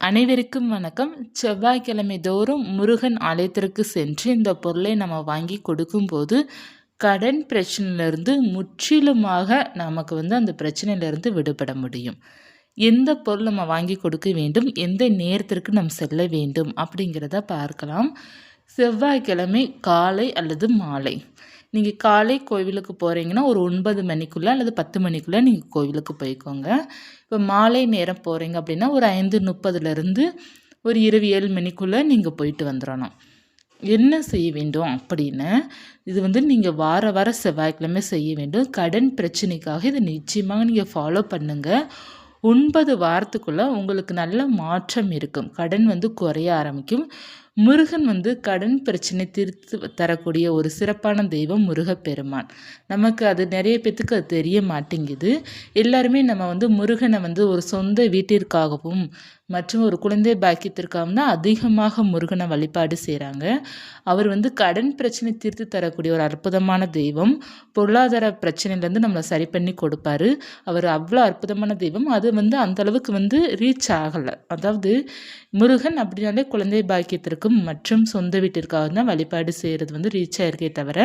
அனைவருக்கும் வணக்கம். செவ்வாய்க்கிழமை தோறும் முருகன் ஆலயத்திற்கு சென்று இந்த பொருளை நம்ம வாங்கி கொடுக்கும்போது கடன் பிரச்சனையிலிருந்து முற்றிலுமாக நமக்கு வந்து அந்த பிரச்சனையிலிருந்து விடுபட முடியும். எந்த பொருள் நம்ம வாங்கி கொடுக்க வேண்டும்? எந்த நேரத்திற்கு நம்ம செல்ல வேண்டும்? அப்படிங்கிறத பார்க்கலாம். செவ்வாய்க்கிழமை காலை அல்லது மாலை. நீங்கள் காலை கோவிலுக்கு போகிறீங்கன்னா ஒரு ஒன்பது மணிக்குள்ளே அல்லது பத்து மணிக்குள்ளே நீங்கள் கோவிலுக்கு போய்க்கோங்க. இப்போ மாலை நேரம் போகிறீங்க அப்படின்னா ஒரு ஐந்து முப்பதுலேருந்து ஒரு இருபது ஏழு மணிக்குள்ளே நீங்கள் போயிட்டு வந்துடணும் என்ன செய்ய வேண்டும் அப்படின்னு இது வந்து நீங்கள் வார வார செவ்வாய்க்கிழமை செய்ய வேண்டும். கடன் பிரச்சனைக்காக இதை நிச்சயமாக நீங்கள் ஃபாலோ பண்ணுங்கள் ஒன்பது வாரத்துக்குள்ளே உங்களுக்கு நல்ல மாற்றம் இருக்கும். கடன் வந்து குறைய ஆரம்பிக்கும். முருகன் வந்து கடன் பிரச்சனை தீர்த்து தரக்கூடிய ஒரு சிறப்பான தெய்வம் முருகப்பெருமான். நமக்கு அது நிறைய பேத்துக்கு அது தெரிய மாட்டேங்குது. எல்லாருமே நம்ம வந்து முருகனை வந்து ஒரு சொந்த வீட்டிற்காகவும் மற்றும் ஒரு குழந்தை பாக்கியத்திற்காகவும் தான் அதிகமாக முருகனை வழிபாடு செய்கிறாங்க அவர் வந்து கடன் பிரச்சனை தீர்த்து தரக்கூடிய ஒரு அற்புதமான தெய்வம். பொருளாதார பிரச்சனையிலேருந்து நம்மளை சரி பண்ணி கொடுப்பாரு. அவர் அவ்வளோ அற்புதமான தெய்வம். அது வந்து அந்த அளவுக்கு வந்து ரீச் ஆகலை. அதாவது முருகன் அப்படின்னாலே குழந்தை பாக்கியத்திற்கும் மற்றும் சொந்த வீட்டிற்காக தான் வழிபாடு செய்கிறது வந்து ரீச் ஆயிருக்கே தவிர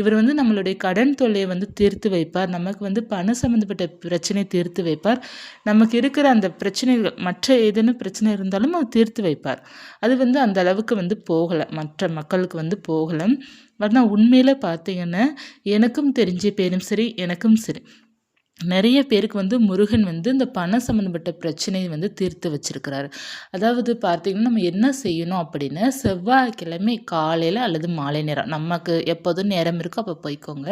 இவர் வந்து நம்மளுடைய கடன் தொல்லையை வந்து தீர்த்து வைப்பார். நமக்கு வந்து பண சம்மந்தப்பட்ட பிரச்சனை தீர்த்து வைப்பார். நமக்கு இருக்கிற அந்த பிரச்சனைகள் மற்ற ஏதேனும் பிரச்சனை இருந்தாலும் அவர் தீர்த்து வைப்பார். அது வந்து அந்த அளவுக்கு வந்து போகலை. மற்ற மக்களுக்கு வந்து போகலை. ஆனால் உண்மையில் பார்த்தீங்கன்னா எனக்கும் தெரிஞ்ச பேரும் சரி எனக்கும் சரி. நிறைய பேருக்கு வந்து முருகன் வந்து இந்த பணம் சம்மந்தப்பட்ட பிரச்சனையை வந்து தீர்த்து வச்சிருக்கிறாரு. அதாவது பார்த்திங்கன்னா நம்ம என்ன செய்யணும் அப்படின்னா செவ்வாய்க்கிழமை காலையில் அல்லது மாலை நேரம். நமக்கு எப்போதும் நேரம் இருக்கோ அப்போ போய்க்கோங்க.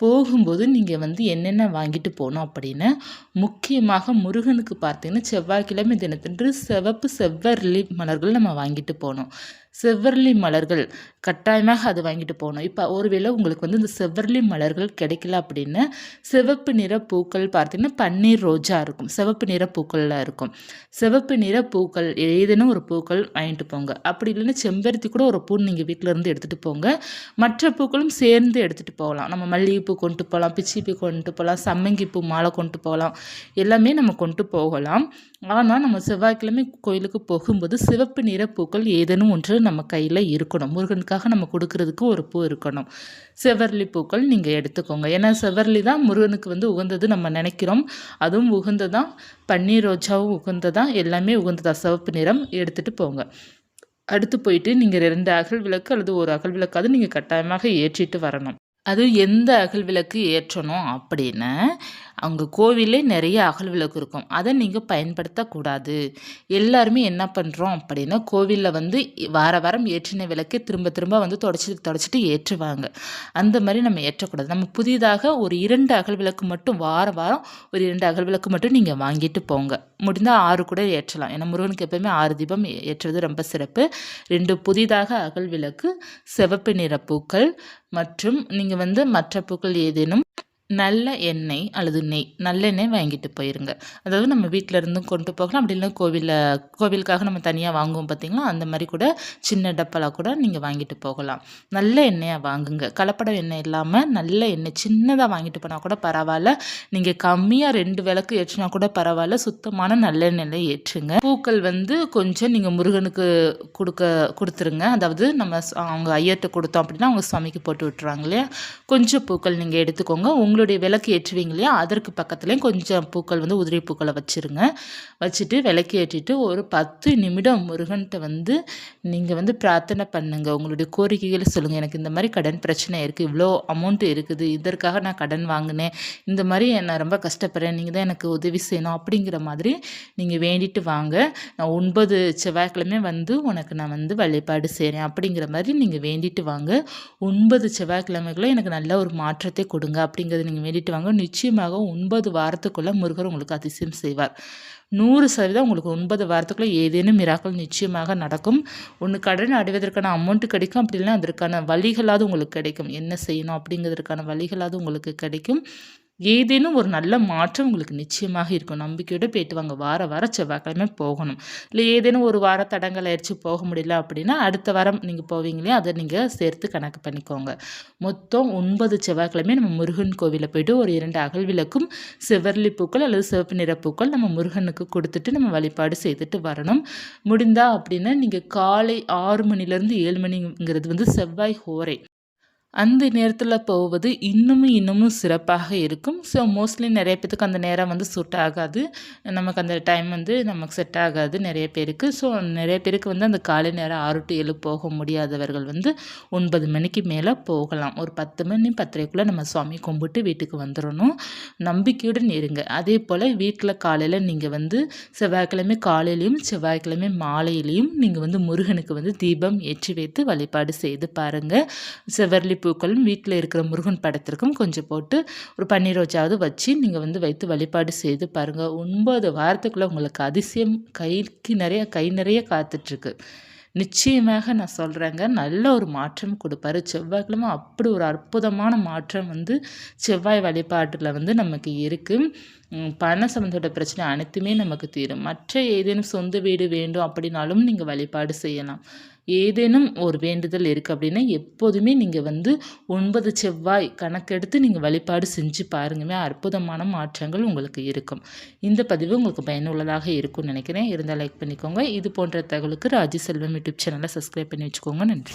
போகும்போது நீங்கள் வந்து என்னென்ன வாங்கிட்டு போகணும் அப்படின்னு முக்கியமாக முருகனுக்கு பார்த்தீங்கன்னா செவ்வாய்க்கிழமை தினத்தன்று சிவப்பு செவ்வரளி மலர்கள் நம்ம வாங்கிட்டு போகணும் செவ்வரளி மலர்கள் கட்டாயமாக அது வாங்கிட்டு போகணும். இப்போ ஒருவேளை உங்களுக்கு வந்து இந்த செவ்வரளி மலர்கள் கிடைக்கல அப்படின்னு சிவப்பு நிற பூக்கள் பார்த்தீங்கன்னா பன்னீர் ரோஜா இருக்கும். சிவப்பு நிற பூக்கள்லாம் இருக்கும். சிவப்பு நிற பூக்கள் ஏதேனும் ஒரு பூக்கள் வாங்கிட்டு போங்க. அப்படி இல்லைன்னா செம்பருத்தி கூட ஒரு பூ நீங்கள் வீட்டில் இருந்து எடுத்துகிட்டு போங்க. மற்ற பூக்களும் சேர்ந்து எடுத்துகிட்டு போகலாம். நம்ம மல்லிகைப்பூ கொண்டு போகலாம் பிச்சிப்பூ கொண்டு போகலாம் சம்மங்கி பூ மாலை கொண்டு போகலாம். எல்லாமே நம்ம கொண்டு போகலாம். ஆனால் நம்ம செவ்வாய்க்கிழமை கோயிலுக்கு போகும்போது சிவப்பு நிற பூக்கள் ஏதேனும் ஒன்று நம்ம கையில் இருக்கணும். முருகனுக்காக நம்ம கொடுக்கறதுக்கு ஒரு பூ இருக்கணும். செவ்வரளி பூக்கள் நீங்கள் எடுத்துக்கோங்க. ஏன்னா செவ்வரளி தான் முருகனுக்கு வந்து உகந்தது நம்ம நினைக்கிறோம். அதுவும் உகந்ததான் பன்னீர் ரோஜாவும் உகந்ததான் எல்லாமே உகந்ததா. சிவப்பு நிறம் எடுத்துகிட்டு போங்க. அடுத்து போயிட்டு நீங்கள் ரெண்டு அகல் விளக்கு அல்லது ஒரு அகல் விளக்காவது நீங்கள் கட்டாயமாக ஏற்றிட்டு வரணும். அது எந்த அகல் விளக்கு ஏற்றணும் அப்படின்னு அவங்க கோவிலே நிறைய அகல் விளக்கு இருக்கும். அதை நீங்கள் பயன்படுத்தக்கூடாது. எல்லாருமே என்ன பண்ணுறோம் அப்படின்னா கோவிலில் வந்து வார வாரம் ஏற்றின விளக்கை திரும்ப திரும்ப வந்து தொடச்சி தொடச்சிட்டு ஏற்றுவாங்க. அந்த மாதிரி நம்ம ஏற்றக்கூடாது. நம்ம புதிதாக ஒரு இரண்டு அகல் விளக்கு மட்டும் வார வாரம் ஒரு இரண்டு அகல் விளக்கு மட்டும் நீங்கள் வாங்கிட்டு போங்க. முடிந்தால் ஆறு கூட ஏற்றலாம். ஏன்னா முருகனுக்கு எப்போயுமே ஆறு தீபம் ஏற்றுவது ரொம்ப சிறப்பு. ரெண்டு புதிதாக அகல் விளக்கு சிவப்பு நிற பூக்கள் மற்றும் நீங்கள் வந்து மற்ற பூக்கள் ஏதேனும் நல்ல எண்ணெய் அல்லது நெய் நல்லெண்ணெய் வாங்கிட்டு போயிருங்க. அதாவது நம்ம வீட்டில் இருந்தும் கொண்டு போகலாம். அப்படி இல்லை கோவிலில் கோவிலுக்காக நம்ம தனியாக வாங்குவோம் பார்த்திங்களா? அந்த மாதிரி கூட சின்ன டப்பலாக கூட நீங்கள் வாங்கிட்டு போகலாம். நல்ல எண்ணெயாக வாங்குங்க. கலப்படம் எண்ணெய் இல்லாமல் நல்ல எண்ணெய் சின்னதாக வாங்கிட்டு போனால் கூட பரவாயில்ல. நீங்கள் கம்மியாக ரெண்டு விளக்கு ஏற்றினா கூட பரவாயில்ல. சுத்தமான நல்லெண்ணெயில் ஏற்றுங்க. பூக்கள் வந்து கொஞ்சம் நீங்கள் முருகனுக்கு கொடுக்க கொடுத்துருங்க. அதாவது நம்ம அவங்க ஐயர்கிட்ட கொடுத்தோம் அப்படின்னா அவங்க சுவாமிக்கு போட்டு விட்டுருவாங்க இல்லையா? கொஞ்சம் பூக்கள் நீங்கள் எடுத்துக்கோங்க. உங்கள் உங்களுடைய விளக்கு ஏற்றுவீங்க இல்லையா? அதற்கு பக்கத்துலேயும் கொஞ்சம் பூக்கள் வந்து உதிரி பூக்களை வச்சுருங்க. வச்சுட்டு விளக்கு ஏற்றிட்டு ஒரு பத்து நிமிடம் முருகன்கிட்ட வந்து நீங்கள் வந்து பிரார்த்தனை பண்ணுங்கள் உங்களுடைய கோரிக்கைகளை சொல்லுங்கள் எனக்கு இந்த மாதிரி கடன் பிரச்சனை இருக்குது இவ்வளோ அமௌண்ட் இருக்குது. இதற்காக நான் கடன் வாங்கினேன். இந்த மாதிரி நான் ரொம்ப கஷ்டப்படுறேன். நீங்கள் தான் எனக்கு உதவி செய்யணும் அப்படிங்கிற மாதிரி நீங்கள் வேண்டிட்டு வாங்க. நான் ஒன்பது செவ்வாய்க்கிழமை வந்து உனக்கு நான் வந்து வழிபாடு செய்கிறேன் அப்படிங்கிற மாதிரி நீங்கள் வேண்டிட்டு வாங்க. ஒன்பது செவ்வாய்க்கிழமைகளும் எனக்கு நல்ல ஒரு மாற்றத்தை கொடுங்க அப்படிங்கிறது நீங்கள் வேண்டிட்டு வாங்க. நிச்சயமாக ஒன்பது வாரத்துக்குள்ளே முருகர் உங்களுக்கு அதிசயம் செய்வார். நூறு சதவீதம் உங்களுக்கு ஒன்பது வாரத்துக்குள்ளே ஏதேனும் மிராக்கள் நிச்சயமாக நடக்கும். ஒன்று கடன் அடைவதற்கான அமௌண்ட்டு கிடைக்கும். அப்படி இல்லைன்னா அதற்கான வழிகளாவது உங்களுக்கு கிடைக்கும். என்ன செய்யணும் அப்படிங்கிறதுக்கான வழிகளாவது உங்களுக்கு கிடைக்கும். ஏதேனும் ஒரு நல்ல மாற்றம் உங்களுக்கு நிச்சயமாக இருக்கும். நம்பிக்கையோடு போயிட்டு வாங்க. வார வாரம் செவ்வாய்க்கிழமை போகணும். இல்லை ஏதேனும் ஒரு வார தடங்கள் ஆயிடுச்சு போக முடியல அப்படின்னா அடுத்த வாரம் நீங்கள் போவீங்களே அதை நீங்கள் சேர்த்து கணக்கு பண்ணிக்கோங்க. மொத்தம் ஒன்பது செவ்வாய்க்கிழமை நம்ம முருகன் கோவிலில் போயிட்டு ஒரு இரண்டு அகல் விளக்கும் செவ்வரளி பூக்கள் அல்லது சிவப்பு நிற பூக்கள் நம்ம முருகனுக்கு கொடுத்துட்டு நம்ம வழிபாடு செய்துட்டு வரணும். முடிந்தா அப்படின்னா நீங்கள் காலை ஆறு மணிலேருந்து ஏழு மணிங்கிறது வந்து செவ்வாய் ஹோரை. அந்த நேரத்தில் போவது இன்னமும் இன்னமும் சிறப்பாக இருக்கும். ஸோ மோஸ்ட்லி நிறைய பேத்துக்கு அந்த நேரம் வந்து சூட் ஆகாது. நமக்கு அந்த டைம் வந்து நமக்கு செட் ஆகாது நிறைய பேருக்கு. ஸோ நிறைய பேருக்கு வந்து அந்த காலை நேரம் ஆறு டு ஏழு போக முடியாதவர்கள் வந்து ஒன்பது மணிக்கு மேலே போகலாம். ஒரு பத்து மணி பத்தரைக்குள்ளே நம்ம சுவாமி கும்பிட்டு வீட்டுக்கு வந்துடணும் நம்பிக்கையுடன் இருங்க. அதே போல் வீட்டில் காலையில் நீங்கள் வந்து செவ்வாய்க்கிழமை காலையிலையும் செவ்வாய்க்கிழமை மாலையிலையும் நீங்கள் வந்து முருகனுக்கு வந்து தீபம் ஏற்றி வைத்து வழிபாடு செய்து பாருங்கள் செவ்வரளி பூக்களும் வீட்டில் இருக்கிற முருகன் படத்திற்கும் கொஞ்சம் போட்டு ஒரு பன்னீர் ரோஜாவது வச்சு நீங்கள் வந்து வைத்து வழிபாடு செய்து பாருங்கள் ஒன்பது வாரத்துக்குள்ளே உங்களுக்கு அதிசயம் கைக்கு நிறைய கை நிறைய காத்துட்ருக்கு. நிச்சயமாக நான் சொல்கிறேங்க நல்ல ஒரு மாற்றம் கொடுப்பாரு. செவ்வாய்க்கிழமை அப்படி ஒரு அற்புதமான மாற்றம் வந்து செவ்வாய் வழிபாட்டில் வந்து நமக்கு இருக்குது பண சம்மந்தப்பட்ட பிரச்சனை அனைத்துமே நமக்கு தீரும். மற்ற ஏதேனும் சொந்த வீடு வேண்டும் அப்படின்னாலும் நீங்கள் வழிபாடு செய்யலாம். ஏதேனும் ஒரு வேண்டுதல் இருக்குது அப்படின்னா எப்போதுமே நீங்கள் வந்து ஒன்பது செவ்வாய் கணக்கெடுத்து நீங்கள் வழிபாடு செஞ்சு பாருங்கமே. அற்புதமான மாற்றங்கள் உங்களுக்கு இருக்கும். இந்த பதிவு உங்களுக்கு பயனுள்ளதாக இருக்கும்னு நினைக்கிறேன். இருந்தால் லைக் பண்ணிக்கோங்க. இது போன்ற தகவலுக்கு ராஜி செல்வம் யூடியூப் சேனலை சப்ஸ்கிரைப் பண்ணி வச்சுக்கோங்க. நன்றி.